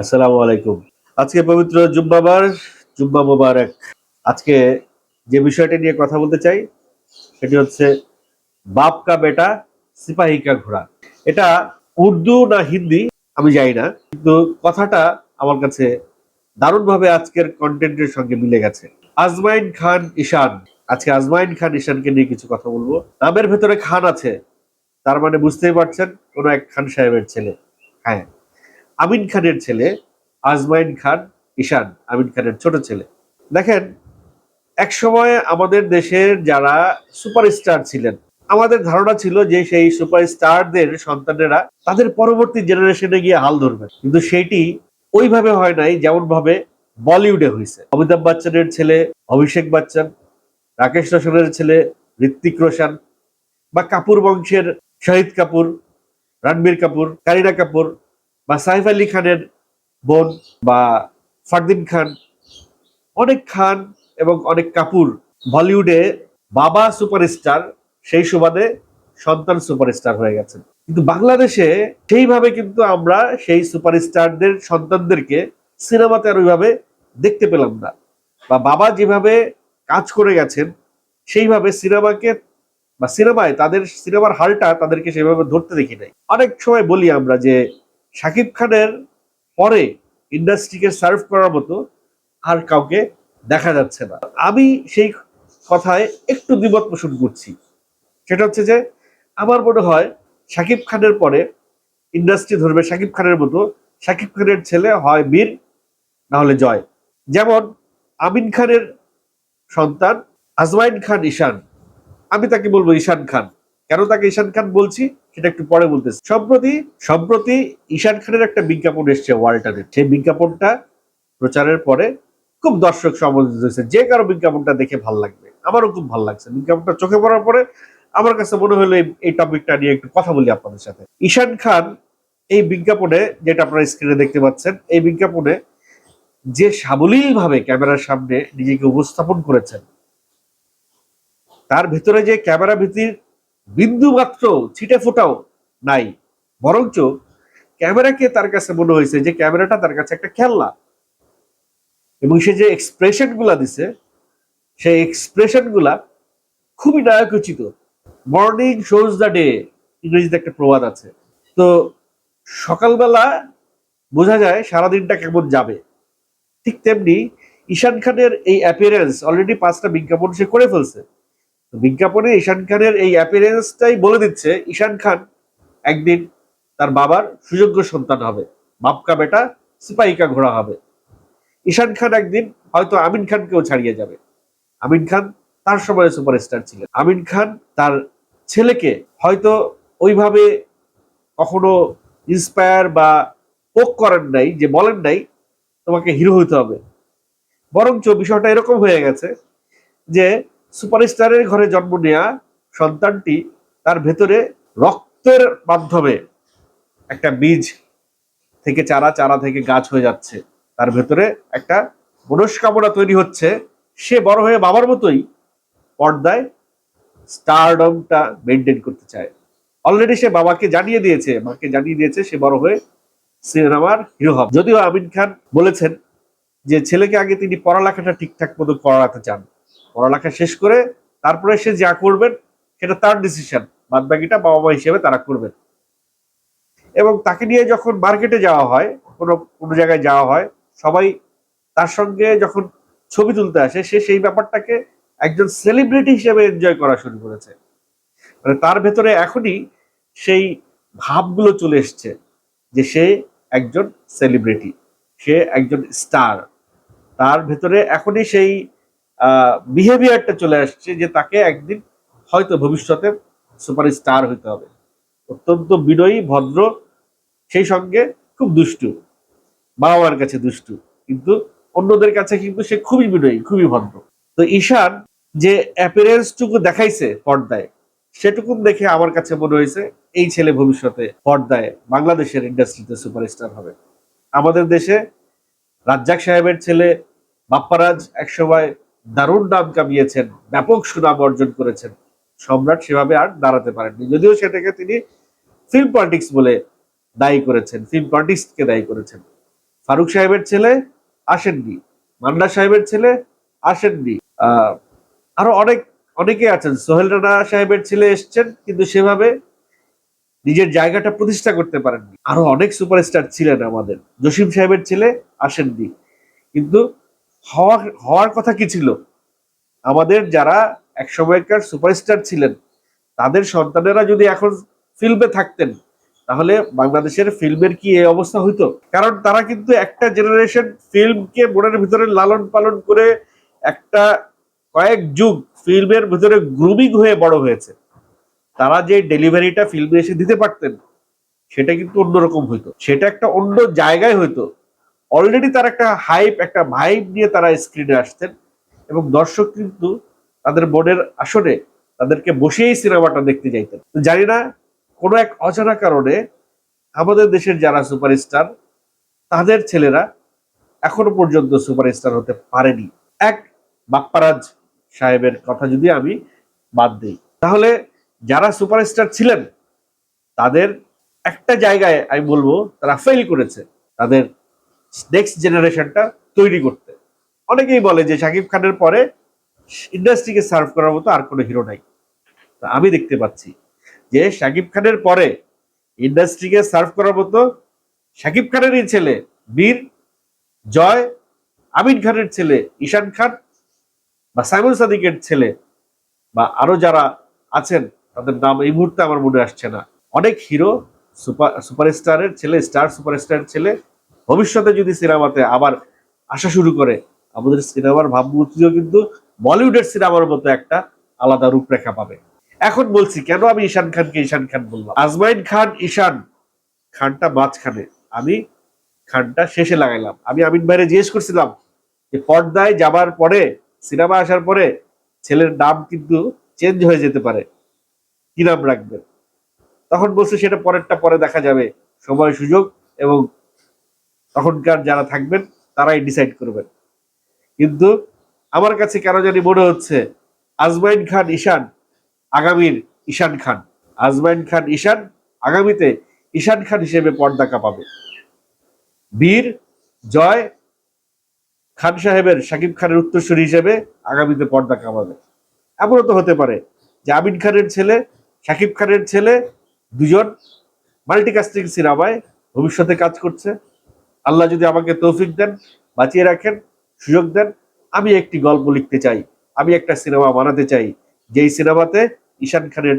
আসসালামু আলাইকুম। আজকে পবিত্র জুম্মাবার, জুম্মা মোবারক। আজকে যে বিষয়টা নিয়ে কথা বলতে চাই, সেটি হচ্ছে বাপ কা বেটা, সিপাহী কা ঘোড়া। এটা উর্দু না হিন্দি, আমি জানি না, কিন্তু কথাটা আমার কাছে দারুণভাবে আজকের কন্টেন্টের সঙ্গে মিলে গেছে। আজমাইন খান ঈশান। আজকে আজমাইন খান ঈশানকে নিয়ে কিছু কথা বলব। নামের ভেতরে খান আছে, তার মানে বুঝতেই পারছেন, কোন এক খান সাহেবের ছেলে। হ্যাঁ। আমিন খানের ছেলে, আজমাইন খান, ঈশান আমিন খানের ছোট ছেলে। দেখেন এক সময় আমাদের দেশের যারা সুপারস্টার ছিলেন, আমাদের ধারণা ছিল যে সেই সুপারস্টারদের সন্তানেরা তাদের পরবর্তী জেনারেশনে গিয়ে হাল ধরবে। কিন্তু সেটি ওইভাবে হয় নাই যেমন ভাবে বলিউডে হয়েছে। অমিতাভ বচ্চনের ছেলে, অভিষেক বচ্চন, রাকেশ রোশনের ছেলে ঋত্বিক রোশন, বা কাপুর বংশের শহীদ কাপুর, রণবীর কাপুর, কারিনা কাপুর বা সাইফ আলী খানের বোন বা ফারদিন খান, অনেক খান এবং অনেক কাপুর বলিউডে বাবা সুপারস্টার, সেই সুবাদে সন্তান সুপারস্টার হয়ে গেছেন। কিন্তু বাংলাদেশে সেইভাবে কিন্তু আমরা সেই সুপারস্টারদের সন্তানদেরকে সিনেমাতে আর ওইভাবে দেখতে পেলাম না। বা বাবা যেভাবে কাজ করে গেছেন, সেইভাবে সিনেমাকে বা সিনেমায় তাদের সিনেমার হালটা তাদেরকে সেভাবে ধরতে দেখি নাই। অনেক সময় বলি আমরা যে শাকিব খানের পরে ইন্ডাস্ট্রিকে সার্ভ করার মতো আর কাউকে দেখা যাচ্ছে না। আমি সেই কথায় একটু দ্বিমত পোষণ করছি। সেটা হচ্ছে যে, আমার মনে হয় শাকিব খানের পরে ইন্ডাস্ট্রি ধরবে শাকিব খানের মতো শাকিব খানের ছেলে হয় বীর না হলে জয়। যেমন আমিন খানের সন্তান আজমাইন খান ঈশান। আমি তাকে বলব ঈশান খান। কেন তাকে ঈশান খান বলছি? সেটা একটু পরে বলতেছি। সম্প্রতি সম্প্রতি ঈশান খানের একটা বিজ্ঞাপন এসছে ওয়ালটারের সেই বিজ্ঞাপনটা প্রচারের পরে খুব দর্শক সমালোচিত হয়েছে। যে কারও বিজ্ঞাপনটা দেখে ভালো লাগবে। আমারও খুব ভালো লাগছে। বিজ্ঞাপনটা চোখে পড়ার পরে আমার কাছে মনে হলো এই- টপিকটা নিয়ে একটু কথা বলি আপনাদের সাথে। ঈশান খান এই বিজ্ঞাপনে, যেটা আপনারা স্ক্রিনে দেখতে পাচ্ছেন, এই বিজ্ঞাপনে যে সাবলীল ভাবে ক্যামেরার সামনে নিজেকে উপস্থাপন করেছেন, তার ভিতরে যে ক্যামেরা ভীতির বিন্দু মাত্র ছিটে ফোটাও নাই। বরঞ্চ ক্যামেরাকে তার কাছে মনে হয়েছে যে ক্যামেরাটা তার কাছে একটা খেলনা। এবং সে যে এক্সপ্রেশনগুলা দিছে, সেই এক্সপ্রেশনগুলা খুবই নায়কোচিত। মর্নিং শোজ দ্য ডে ইংরেজিতে একটা প্রবাদ আছে। তো সকালবেলা বোঝা যায় সারাদিনটা কেমন যাবে। ঠিক তেমনি ঈশান খানের এই অ্যাপিয়ারেন্স অলরেডি পাঁচটা বিজ্ঞাপন সে করে ফেলছে। বিজ্ঞাপনে ঈশান খানের এই অ্যাপিয়ারেন্সটাই বলে দিচ্ছে, ঈশান খান একদিন তার বাবার সুযোগ্য সন্তান হবে, বাপকা বেটা সিপাহিকা ঘোড়া হবে। ঈশান খান একদিন হয়তো আমিন খানকেও ছাড়িয়ে যাবে। আমিন খান তার সময় সুপারস্টার ছিলেন। আমিন খান তার ছেলেকে হয়তো ওইভাবে কখনো ইন্সপায়ার বা পোক করেন নাই, যে বলেন নাই, তোমাকে হিরো হইতে হবে। বরঞ্চ বিষয়টা এরকম হয়ে গেছে যে সুপারস্টারের ঘরে জন্ম নেয়া সন্তানটি তার ভেতরে রক্তের মাধ্যমে একটা বীজ থেকে চারা চারা থেকে গাছ হয়ে যাচ্ছে। তার ভেতরে একটা মনস্কামনা তৈরি হচ্ছে। সে বড় হয়ে বাবার মতোই পর্দায় স্টারডমটা মেনটেন করতে চায়। অলরেডি সে বাবাকে জানিয়ে দিয়েছে, মাকে জানিয়ে দিয়েছে, সে বড় হয়ে সিনেমার হিরো হবে। যদিও আমিন খান বলেছেন যে, ছেলেকে আগে তিনি পড়ালেখাটা ঠিকঠাক মতো করাতে চান। পড়ালেখা শেষ করে তারপরে সে যা করবেন সেটা তার ডিসিশন বাদ বাকিটা বাবা মা হিসেবে তারা করবেন এবং তাকে নিয়ে যখন মার্কেটে যাওয়া হয়, কোনো কোনো জায়গায় যাওয়া হয়, সবাই তার সঙ্গে যখন ছবি তুলতে আসে, সে সেই ব্যাপারটাকে একজন সেলিব্রিটি হিসেবে এনজয় করা শুরু করেছে। মানে তার ভেতরে এখনই সেই ভাবগুলো চলে এসছে যে সে একজন সেলিব্রিটি সে একজন স্টার তার ভেতরে এখনই সেই বিহেভিয়ারটা চলে আসছে যে তাকে একদিন হয়তো ভবিষ্যতে সুপার স্টার হইতে হবে। অত্যন্ত বিনয়ী, ভদ্র, সেই সঙ্গে খুব দুষ্টু বাবা মার কাছে দুষ্টু। কিন্তু অন্যদের কাছে কিন্তু সে খুবই বিনয়ী, খুবই ভদ্র। তো ঈশান যে অ্যাপিয়ারেন্সটুকু দেখাইছে পর্দায় সেটুকু দেখে আমার কাছে মনে হয়েছে, এই ছেলে ভবিষ্যতে পর্দায় বাংলাদেশের ইন্ডাস্ট্রিতে সুপারস্টার হবে। আমাদের দেশে রাজ্জাক সাহেবের ছেলে বাপ্পারাজ একসময় দারুণ নাম কামিয়েছেন, ব্যাপক সুনাম অর্জন করেছেন। সম্রাট সেভাবে আর দাঁড়াতে পারেননি। যদিও সেটাকে তিনি ফিল্ম পলিটিক্স বলে দায়ী করেছেন ফিল্ম পলিটিক্সকে দায়ী করেছেন। ফারুক সাহেবের ছেলে আসেননি, মান্না সাহেবের ছেলে আসেননি। আরও অনেক, অনেকে আছেন। সোহেল রানা সাহেবের ছেলে এসছেন, কিন্তু সেভাবে নিজের জায়গাটা প্রতিষ্ঠা করতে পারেননি। আরও অনেক সুপারস্টার ছিলেন আমাদের। জসিম সাহেবের ছেলে আসেননি। কিন্তু হওয়া হওয়ার কথা কি ছিল? আমাদের যারা এক সময়কার সুপারস্টার ছিলেন, তাদের সন্তানেরা যদি এখন ফিল্মে থাকতেন, তাহলে বাংলাদেশের ফিল্মের কি এই অবস্থা হইতো? কারণ তারা কিন্তু একটা জেনারেশন ফিল্মকে মনের ভিতরে লালন পালন করে একটা কয়েক যুগ ফিল্মের ভিতরে গ্রুমিং হয়ে বড় হয়েছে। তারা যে ডেলিভারিটা ফিল্মে এসে দিতে পারতেন, সেটা কিন্তু অন্যরকম হইতো। সেটা একটা অন্য জায়গায় হইতো। অলরেডি তার একটা হাইপ একটা ভাইব নিয়ে তারা স্ক্রিনে আসতেন এবং দর্শক কিন্তু তাদের মনের আসনে তাদেরকে বসেই সিনেমাটা দেখতে যাইতেন জানি না, কোনো এক অজানা কারণে আমাদের দেশের যারা সুপারস্টার তাদের ছেলেরা এখনও পর্যন্ত সুপারস্টার হতে পারেনি। এক বাপ্পারাজ সাহেবের কথা যদি আমি বাদ দিই। তাহলে যারা সুপারস্টার ছিলেন, তাদের একটা জায়গায় আমি বলব, তারা ফেল করেছে। তাদের নেক্সট জেনারেশনটা তৈরি করতে। অনেকেই বলে যে শাকিব খানের পরে ইন্ডাস্ট্রিকে সার্ভ করার মতো আর কোনো হিরো নাই। আমি দেখতে পাচ্ছি যে শাকিব খানের পরে ইন্ডাস্ট্রিকে সার্ভ করার মতো শাকিব খানেরই ছেলে বীর, জয়, আমিন খানের ছেলে ঈশান খান বা সাইমুল সাদিকের ছেলে বা আরও যারা আছেন, তাদের নাম এই মুহূর্তে আমার মনে আসছে না। অনেক হিরো সুপার সুপারস্টারের ছেলে স্টার সুপারস্টারের ছেলে ভবিষ্যতে যদি সিনেমাতে আবার আসা শুরু করে, আমাদের সিনেমার ভাবমূর্তিও কিন্তু বলিউডের সিনেমার মতো একটা আলাদা রূপরেখা পাবে। এখন বলছি, কেন আমি ঈশান খানকে ঈশান খান বললাম? আজমাইন খান ঈশান, খানটা মাঝখানে। আমি খানটা শেষে লাগাইলাম। আমি আমিন ভাইরে জিজ্ঞেস করছিলাম যে, পর্দায় যাবার পরে, সিনেমা আসার পরে ছেলের নাম কিন্তু চেঞ্জ হয়ে যেতে পারে। কি নাম রাখবেন? তখন বলছে, সেটা পরেরটা পরে দেখা যাবে। সময় সুযোগ এবং তখনকার যারা থাকবেন, তারাই ডিসাইড করবেন। কিন্তু আমার কাছে কেন জানি মনে হচ্ছে, আজমাইন খান ঈশান, আগামীর ঈশান খান। আজমাইন খান ঈশান, আগামীতে ঈশান খান হিসেবে পর্দা কাঁপাবে। বীর জয় খান সাহেবের, শাকিব খানের উত্তরসূরি হিসেবে আগামীতে পর্দা কামাবে এমনও তো হতে পারে যে আমিন খানের ছেলে, শাকিব খানের ছেলে, দুজন মাল্টিকাস্টিং সিনেমায় ভবিষ্যতে কাজ করছে। আল্লাহ যদি আমাকে তৌফিক দেন, বাঁচিয়ে রাখেন, সুযোগ দেন, আমি একটি গল্প লিখতে চাই, আমি একটা সিনেমা বানাতে চাই। যেই সিনেমাতে ঈশান খানের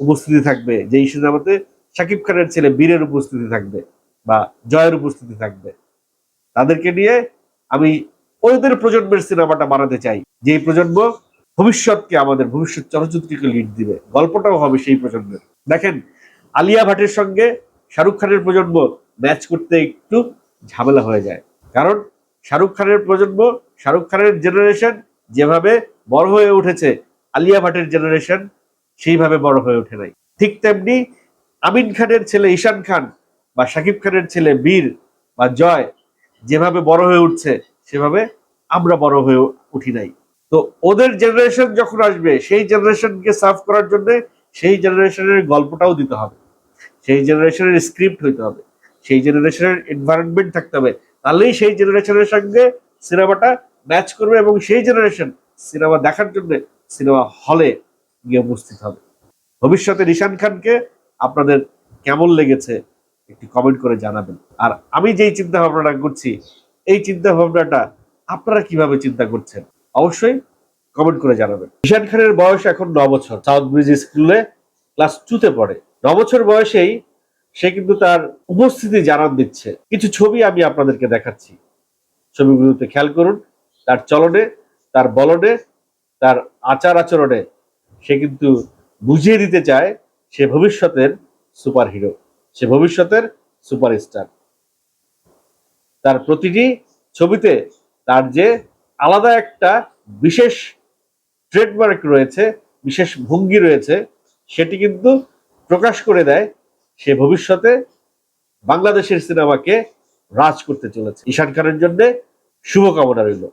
উপস্থিতি থাকবে, যেই সিনেমাতে শাকিব খানের ছেলে বীরের উপস্থিতি থাকবে বা জয়ের উপস্থিতি থাকবে। তাদেরকে নিয়ে আমি ওদের প্রজন্মের সিনেমাটা বানাতে চাই। যেই প্রজন্ম ভবিষ্যৎকে, আমাদের ভবিষ্যৎ চলচ্চিত্রকে লিড দিবে। গল্পটাও হবে সেই প্রজন্মের। দেখেন, আলিয়া ভাটের সঙ্গে শাহরুখ খানের প্রজন্ম ম্যাচ করতে একটু ঝামেলা হয়ে যায়। কারণ শাহরুখ খানের প্রজন্ম, শাহরুখ খানের জেনারেশন যেভাবে বড় হয়ে উঠেছে, আলিয়া ভাটের জেনারেশন সেইভাবে বড় হয়ে ওঠে নাই। ঠিক তেমনি আমিন খানের ছেলে ঈশান খান বা শাকিব খানের ছেলে বীর বা জয় যেভাবে বড় হয়ে উঠছে, সেভাবে আমরা বড় হয়ে উঠি নাই। তো ওদের জেনারেশন যখন আসবে, সেই জেনারেশনকে সার্ভ করার জন্য সেই জেনারেশনের গল্পটাও দিতে হবে। সেই জেনারেশনের স্ক্রিপ্ট হইতে হবে। সেই জেনারেশনের এনভায়রনমেন্ট থাকতে হবে। তাহলেই সেই জেনারেশনের সঙ্গে সিনেমাটা ম্যাচ করবে এবং সেই জেনারেশন সিনেমা দেখার জন্য সিনেমা হলে গিয়ে উপস্থিত হবে। ভবিষ্যতে নিশান খানকে আপনাদের কেমন লেগেছে একটি কমেন্ট করে জানাবেন। আর আমি যেই চিন্তা ভাবনাটা করছি, এই চিন্তা ভাবনাটা আপনারা কীভাবে চিন্তা করছেন, অবশ্যই কমেন্ট করে জানাবেন। ঈশান খানের বয়স এখন ন বছর সাউথ ব্রিজ স্কুলে ক্লাস টুতে পড়ে। ন বছর বয়সেই সে কিন্তু তার উপস্থিতি জানান দিচ্ছে। কিছু ছবি আমি আপনাদেরকে দেখাচ্ছি। ছবিগুলোতে খেয়াল করুন, তার চলনে, তার বলনে, তার আচার আচরণে সে কিন্তু বুঝিয়ে দিতে চায় সে ভবিষ্যতের সুপার হিরো সে ভবিষ্যতের সুপারস্টার। তার প্রতিটি ছবিতে তার যে আলাদা একটা বিশেষ ট্রেডমার্ক রয়েছে, বিশেষ ভঙ্গি রয়েছে, সেটি কিন্তু প্রকাশ করে দেয় সে ভবিষ্যতে বাংলাদেশের সিনেমাকে রাজ করতে চলেছে। ঈশান খানের জন্য শুভকামনা রইল।